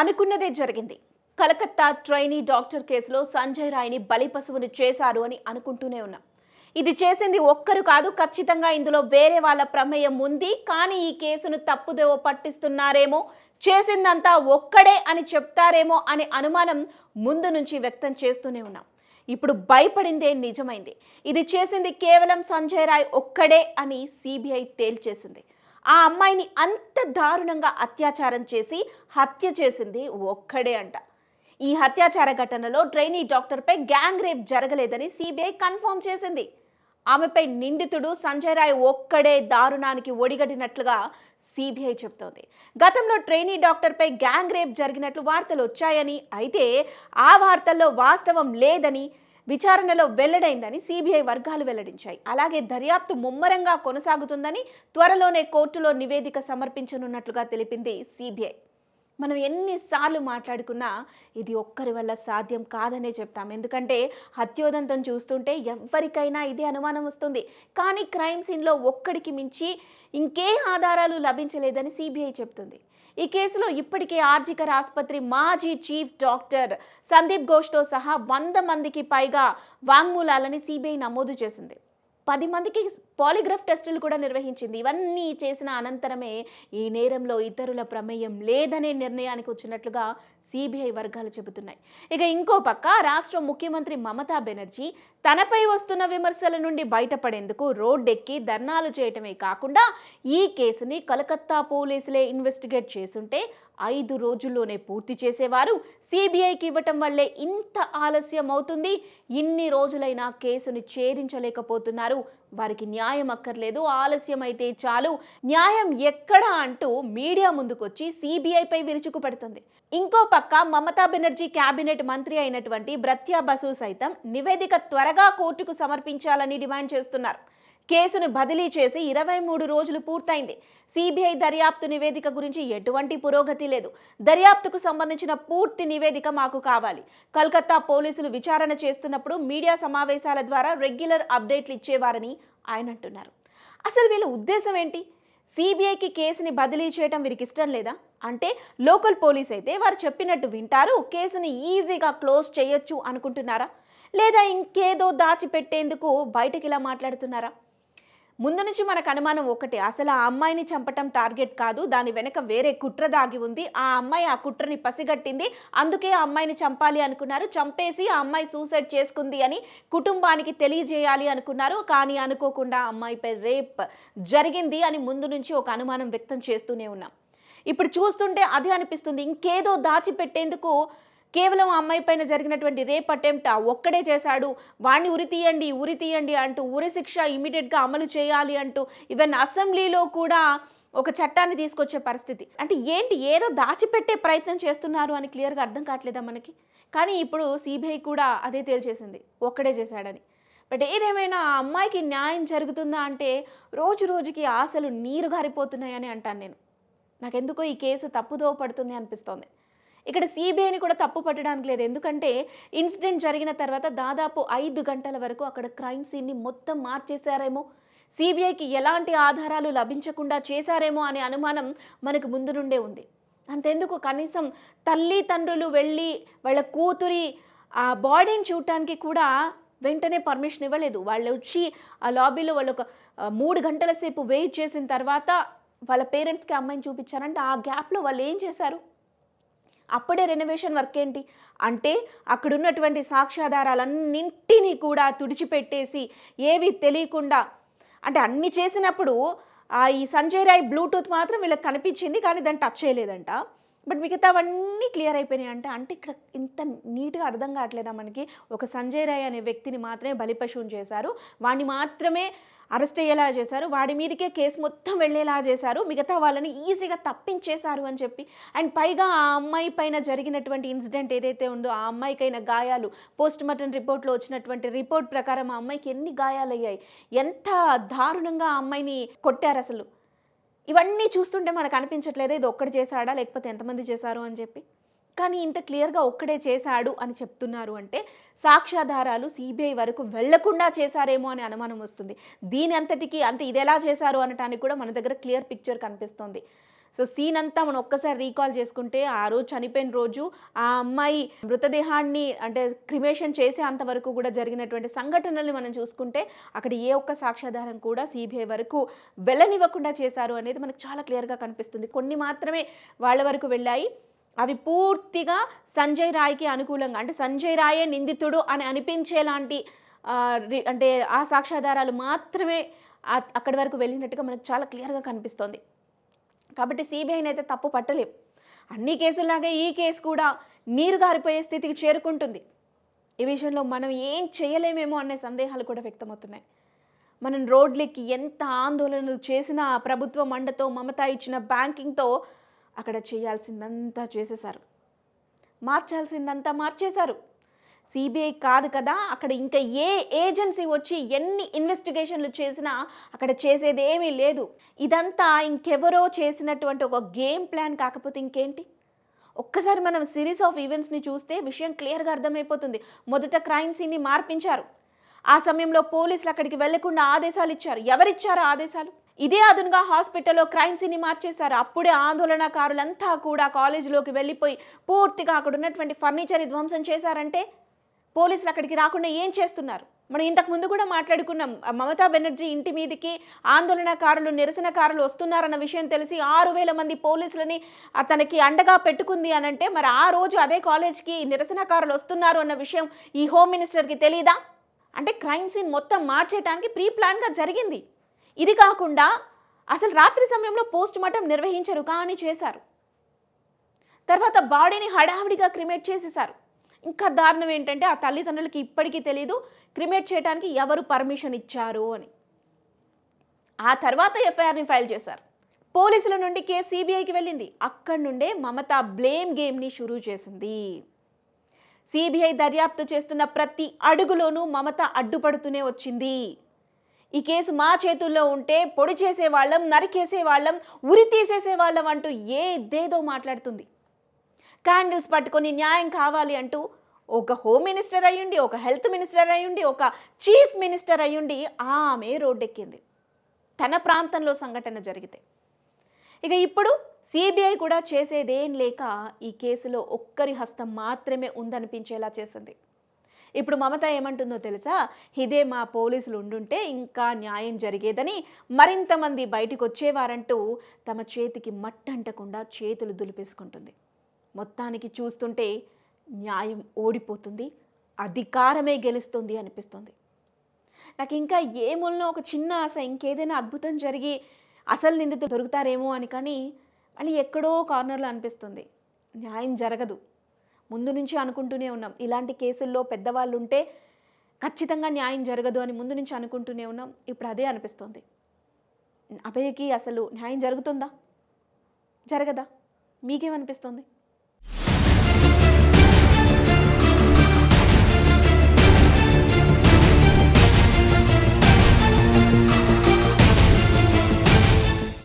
అనుకున్నదే జరిగింది. Calcutta trainee doctor కేసులో సంజయ్ రాయ్ని బలిపశువుని చేశారు అని అనుకుంటూనే ఉన్నాం. ఇది చేసింది ఒక్కరు కాదు ఖచ్చితంగా ఇందులో వేరే వాళ్ళ ప్రమేయం ఉంది. కానీ ఈ కేసును తప్పుదేవో పట్టిస్తున్నారేమో చేసిందంతా ఒక్కడే అని చెప్తారేమో అనే అనుమానం ముందు నుంచి వ్యక్తం చేస్తూనే ఉన్నాం. ఇప్పుడు భయపడిందే నిజమైంది. ఇది చేసింది కేవలం సంజయ్ రాయ్ ఒక్కడే అని సిబిఐ తేల్చేసింది. ఆ అమ్మాయిని అంత దారుణంగా అత్యాచారం చేసి హత్య చేసింది ఒక్కడే అంట. ఈ హత్యాచార ఘటనలో ట్రైనీ డాక్టర్పై గ్యాంగ్ రేప్ జరగలేదని సిబిఐ కన్ఫర్మ్ చేసింది. ఆమెపై నిందితుడు సంజయ్ రాయ్ ఒక్కడే దారుణానికి ఒడిగడినట్లుగా సిబిఐ చెబుతోంది. గతంలో ట్రైనీ డాక్టర్పై గ్యాంగ్ రేప్ జరిగినట్లు వార్తలు వచ్చాయని అయితే ఆ వార్తల్లో వాస్తవం లేదని విచారణలో వెల్లడైందని సిబిఐ వర్గాలు వెల్లడించాయి. అలాగే దర్యాప్తు ముమ్మరంగా కొనసాగుతుందని త్వరలోనే కోర్టులో నివేదిక సమర్పించనున్నట్లుగా తెలిపింది సిబిఐ. మనం ఎన్నిసార్లు మాట్లాడుకున్నా ఇది ఒక్కరి వల్ల సాధ్యం కాదనే చెప్తాం. ఎందుకంటే హత్యోదంతం చూస్తుంటే ఎవరికైనా ఇదే అనుమానం వస్తుంది. కానీ క్రైమ్ సీన్లో ఒక్కడికి మించి ఇంకే ఆధారాలు లభించలేదని సిబిఐ చెప్తుంది. ఈ కేసులో ఇప్పటికే ఆర్జికర్ ఆసుపత్రి మాజీ చీఫ్ డాక్టర్ సందీప్ ఘోష్తో సహా వంద మందికి పైగా వాంగ్మూలాలని సిబిఐ నమోదు చేసింది. పది మందికి పాలిగ్రాఫ్ టెస్టులు కూడా నిర్వహించింది. ఇవన్నీ చేసిన అనంతరమే ఈ నేరంలో ఇతరుల ప్రమేయం లేదనే నిర్ణయానికి వచ్చినట్లుగా సిబిఐ వర్గాలు చెబుతున్నాయి. ఇక ఇంకో పక్క రాష్ట్ర ముఖ్యమంత్రి మమతా బెనర్జీ తనపై వస్తున్న విమర్శల నుండి బయటపడేందుకు రోడ్డెక్కి ధర్నాలు చేయటమే కాకుండా ఈ కేసుని కలకత్తా పోలీసులే ఇన్వెస్టిగేట్ చేసుంటే ఐదు రోజుల్లోనే పూర్తి చేసేవారు. సిబిఐకి ఇవ్వటం వల్లే ఇంత ఆలస్యం అవుతుంది ఇన్ని రోజులైనా కేసుని ఛేదించలేకపోతున్నారు వారికి న్యాయం అక్కర్లేదు ఆలస్యం అయితే చాలు. న్యాయం ఎక్కడ అంటూ మీడియా ముందుకొచ్చి సిబిఐపై విరుచుకుపడుతుంది ఇంకో పక్క మమతా బెనర్జీ కేబినెట్ మంత్రి అయినటువంటి బ్రత్యా బసు సైతం నివేదిక త్వరగా కోర్టుకు సమర్పించాలని డిమాండ్ చేస్తున్నారు. కేసును బదిలీ చేసి ఇరవై మూడు రోజులు పూర్తయింది. సిబిఐ దర్యాప్తు నివేదిక గురించి ఎటువంటి పురోగతి లేదు. దర్యాప్తుకు సంబంధించిన పూర్తి నివేదిక మాకు కావాలి. కల్కత్తా పోలీసులు విచారణ చేస్తున్నప్పుడు మీడియా సమావేశాల ద్వారా రెగ్యులర్ అప్డేట్లు ఇచ్చేవారని ఆయన అంటున్నారు. అసలు వీళ్ళ ఉద్దేశం ఏంటి? సిబిఐకి కేసుని బదిలీ చేయటం వీరికి ఇష్టం లేదా? అంటే లోకల్ పోలీస్ అయితే వారు చెప్పినట్టు వింటారు కేసుని ఈజీగా క్లోజ్ చేయొచ్చు అనుకుంటున్నారా? లేదా ఇంకేదో దాచిపెట్టేందుకు బయటకి ఇలా మాట్లాడుతున్నారా? ముందు నుంచి మనకు అనుమానం ఒకటే. అసలు ఆ అమ్మాయిని చంపటం టార్గెట్ కాదు. దాని వెనక వేరే కుట్ర దాగి ఉంది. ఆ అమ్మాయి ఆ కుట్రని పసిగట్టింది. అందుకే ఆ అమ్మాయిని చంపాలి అనుకున్నారు. చంపేసి ఆ అమ్మాయి సూసైడ్ చేసుకుంది అని కుటుంబానికి తెలియజేయాలి అనుకున్నారు. కానీ అనుకోకుండా ఆ అమ్మాయిపై రేప్ జరిగింది అని ముందు నుంచి ఒక అనుమానం వ్యక్తం చేస్తూనే ఉన్నాం. ఇప్పుడు చూస్తుంటే అది అనిపిస్తుంది. ఇంకేదో దాచిపెట్టేందుకు కేవలం అమ్మాయి పైన జరిగినటువంటి రేప్ అటెంప్ట్ ఒక్కడే చేశాడు. వాణ్ణి ఉరి తీయండి ఉరి తీయండి అంటూ ఉరి శిక్ష ఇమీడియట్గా అమలు చేయాలి అంటూ ఈవెన్ అసెంబ్లీలో కూడా ఒక చట్టాన్ని తీసుకొచ్చే పరిస్థితి. అంటే ఏంటి? ఏదో దాచిపెట్టే ప్రయత్నం చేస్తున్నారు అని క్లియర్గా అర్థం కావట్లేదా మనకి? కానీ ఇప్పుడు సిబిఐ కూడా అదే తేల్చేసింది. ఒక్కడే చేశాడని. బట్ ఏదేమైనా ఆ అమ్మాయికి న్యాయం జరుగుతుందా అంటే రోజు రోజుకి ఆశలు నీరు గారిపోతున్నాయని అంటాను నేను. నాకెందుకో ఈ కేసు తప్పుదో పడుతుంది అనిపిస్తోంది. ఇక్కడ సిబిఐని కూడా తప్పు పట్టడానికి లేదు. ఎందుకంటే ఇన్సిడెంట్ జరిగిన తర్వాత దాదాపు ఐదు గంటల వరకు అక్కడ క్రైమ్ సీన్ని మొత్తం మార్చేశారేమో. సిబిఐకి ఎలాంటి ఆధారాలు లభించకుండా చేశారేమో అనే అనుమానం మనకు ముందు నుండే ఉంది. అంతెందుకు? కనీసం తల్లి తండ్రులు వెళ్ళి వాళ్ళ కూతురి ఆ బాడీని చూడటానికి కూడా వెంటనే పర్మిషన్ ఇవ్వలేదు. వాళ్ళు వచ్చి ఆ లాబీలో వాళ్ళు ఒక మూడు గంటల సేపు వెయిట్ చేసిన తర్వాత వాళ్ళ పేరెంట్స్కి అమ్మాయిని చూపించారంటే ఆ గ్యాప్లో వాళ్ళు ఏం చేశారు? అప్పుడే రెనోవేషన్ వర్క్ ఏంటి? అంటే అక్కడున్నటువంటి సాక్ష్యాధారాలన్నింటినీ కూడా తుడిచిపెట్టేసి ఏవి తెలియకుండా అంటే అన్ని చేసినప్పుడు ఆ ఈ సంజయ్ రాయ్ బ్లూటూత్ మాత్రం వీళ్ళకి కనిపించింది కానీ దాన్ని టచ్ చేయలేదంట. బట్ మిగతావన్నీ క్లియర్ అయిపోయినాయి. అంటే అంటే ఇక్కడ ఇంత నీట్గా అర్థం కావట్లేదా మనకి? ఒక సంజయ్ రాయ్ అనే వ్యక్తిని మాత్రమే బలిపశువుని చేశారు. వాడిని మాత్రమే అరెస్ట్ అయ్యేలా చేశారు. వాడి మీదకే కేసు మొత్తం వెళ్ళేలా చేశారు. మిగతా వాళ్ళని ఈజీగా తప్పించేశారు అని చెప్పి. అండ్ పైగా ఆ అమ్మాయి పైన జరిగినటువంటి ఇన్సిడెంట్ ఏదైతే ఉందో ఆ అమ్మాయికైన గాయాలు పోస్ట్ మార్టం రిపోర్ట్లో వచ్చినటువంటి రిపోర్ట్ ప్రకారం ఆ అమ్మాయికి ఎన్ని గాయాలయ్యాయి? ఎంత దారుణంగా ఆ అమ్మాయిని కొట్టారు అసలు? ఇవన్నీ చూస్తుంటే మనకు అనిపించట్లేదు? ఇది ఒక్కడు చేశాడా? లేకపోతే ఎంతమంది చేశారు? అని చెప్పి. కానీ ఇంత క్లియర్గా ఒక్కడే చేశాడు అని చెప్తున్నారు అంటే సాక్ష్యాధారాలు సిబిఐ వరకు వెళ్ళకుండా చేశారేమో అనే అనుమానం వస్తుంది. దీని అంతటికి అంటే ఇది ఎలా చేశారు అనటానికి కూడా మన దగ్గర క్లియర్ పిక్చర్ కనిపిస్తుంది. సో సీన్ అంతా మనం ఒక్కసారి రీకాల్ చేసుకుంటే ఆ రోజు చనిపోయిన రోజు ఆ అమ్మాయి మృతదేహాన్ని అంటే క్రిమేషన్ చేసే అంతవరకు కూడా జరిగినటువంటి సంఘటనల్ని మనం చూసుకుంటే అక్కడ ఏ ఒక్క సాక్ష్యాధారం కూడా సిబిఐ వరకు వెళ్ళనివ్వకుండా చేశారు అనేది మనకు చాలా క్లియర్గా కనిపిస్తుంది. కొన్ని మాత్రమే వాళ్ళ వరకు వెళ్ళాయి. అవి పూర్తిగా సంజయ్ రాయ్కి అనుకూలంగా అంటే సంజయ్ రాయే నిందితుడు అని అనిపించేలాంటి రి- అంటే ఆ సాక్ష్యాధారాలు మాత్రమే అక్కడి వరకు వెళ్ళినట్టుగా మనకు చాలా క్లియర్గా కనిపిస్తోంది. కాబట్టి సిబిఐని అయితే తప్పు పట్టలేం. అన్ని కేసుల్లాగే ఈ కేసు కూడా నీరు గారిపోయే స్థితికి చేరుకుంటుంది. ఈ విషయంలో మనం ఏం చేయలేమేమో అనే సందేహాలు కూడా వ్యక్తమవుతున్నాయి. మనం రోడ్లెక్కి ఎంత ఆందోళనలు చేసినా ప్రభుత్వ మండతో మమత ఇచ్చిన బ్యాంకింగ్తో అక్కడ చేయాల్సిందంతా చేసేశారు. మార్చాల్సిందంతా మార్చేశారు. సిబిఐ కాదు కదా అక్కడ ఇంకా ఏ ఏజెన్సీ వచ్చి ఎన్ని ఇన్వెస్టిగేషన్లు చేసినా అక్కడ చేసేది ఏమీ లేదు. ఇదంతా ఇంకెవరో చేసినటువంటి ఒక గేమ్ ప్లాన్ కాకపోతే ఇంకేంటి? ఒక్కసారి మనం సిరీస్ ఆఫ్ ఈవెంట్స్ని చూస్తే విషయం క్లియర్గా అర్థమైపోతుంది. మొదట క్రైమ్ సీన్ని మార్పించారు. ఆ సమయంలో పోలీసులు అక్కడికి వెళ్ళకుండా ఆదేశాలు ఇచ్చారు. ఎవరిచ్చారు ఆదేశాలు? ఇదే అదునుగా హాస్పిటల్లో క్రైమ్ సీన్ని మార్చేశారు. అప్పుడే ఆందోళనకారులంతా కూడా కాలేజీలోకి వెళ్ళిపోయి పూర్తిగా అక్కడ ఉన్నటువంటి ఫర్నిచర్ని ధ్వంసం చేశారంటే పోలీసులు అక్కడికి రాకుండా ఏం చేస్తున్నారు? మనం ఇంతకు ముందు కూడా మాట్లాడుకున్నాం మమతా బెనర్జీ ఇంటి మీదకి ఆందోళనకారులు నిరసనకారులు వస్తున్నారన్న విషయం తెలిసి ఆరు వేల మంది పోలీసులని తనకి అండగా పెట్టుకుంది అని అంటే మరి ఆ రోజు అదే కాలేజ్కి నిరసనకారులు వస్తున్నారు అన్న విషయం ఈ హోమ్ మినిస్టర్కి తెలియదా అంటే క్రైమ్ సీన్ మొత్తం మార్చేయడానికి ప్రీ ప్లాన్గా జరిగింది. ఇది కాకుండా అసలు రాత్రి సమయంలో పోస్ట్ మార్టం నిర్వహించరు కానీ చేశారు. తర్వాత బాడీని హడావిడిగా క్రిమేట్ చేసేసారు ఇంకా దారుణం ఏంటంటే ఆ తల్లిదండ్రులకి ఇప్పటికీ తెలియదు క్రిమేట్ చేయడానికి ఎవరు పర్మిషన్ ఇచ్చారు అని. ఆ తర్వాత ఎఫ్ఐఆర్ని ఫైల్ చేశారు. పోలీసుల నుండి కేసు సిబిఐకి వెళ్ళింది. అక్కడి నుండే మమత బ్లేమ్ గేమ్ని షురూ చేసింది. సిబిఐ దర్యాప్తు చేస్తున్న ప్రతి అడుగులోనూ మమత అడ్డుపడుతూనే వచ్చింది. ఈ కేసు మా చేతుల్లో ఉంటే పొడి చేసేవాళ్ళం నరికేసేవాళ్ళం ఉరి తీసేసేవాళ్ళం అంటూ ఏదేదో మాట్లాడుతుంది. క్యాండిల్స్ పట్టుకొని న్యాయం కావాలి అంటూ ఒక హోమ్ మినిస్టర్ అయ్యుండి ఒక హెల్త్ మినిస్టర్ అయ్యుండి ఒక చీఫ్ మినిస్టర్ అయ్యుండి ఆమె రోడ్డెక్కింది. తన ప్రాంతంలో సంఘటన జరిగితే. ఇక ఇప్పుడు సిబిఐ కూడా చేసేదేం లేక ఈ కేసులో ఒక్కరి హస్తం మాత్రమే ఉందనిపించేలా చేసింది. ఇప్పుడు మమత ఏమంటుందో తెలుసా? ఇదే మా పోలీసులు ఉండుంటే ఇంకా న్యాయం జరిగేదని మరింత మంది బయటికి వచ్చేవారంటూ తమ చేతికి మట్టంటకుండా చేతులు దులిపేసుకుంటుంది. మొత్తానికి చూస్తుంటే న్యాయం ఓడిపోతుంది అధికారమే గెలుస్తుంది అనిపిస్తుంది. నాకు ఇంకా ఏ మూలనో ఒక చిన్న ఆశ ఇంకేదైనా అద్భుతం జరిగి అసలు నిందితులు దొరుకుతారేమో అని కానీ మళ్ళీ ఎక్కడో కార్నర్లో అనిపిస్తుంది. న్యాయం జరగదు. ముందు నుంచి అనుకుంటూనే ఉన్నాం. ఇలాంటి కేసుల్లో పెద్దవాళ్ళు ఉంటే ఖచ్చితంగా న్యాయం జరగదు అని ముందు నుంచి అనుకుంటూనే ఉన్నాం. ఇప్పుడు అదే అనిపిస్తుంది. అభయకి అసలు న్యాయం జరుగుతుందా? జరగదా? మీకేమనిపిస్తుంది?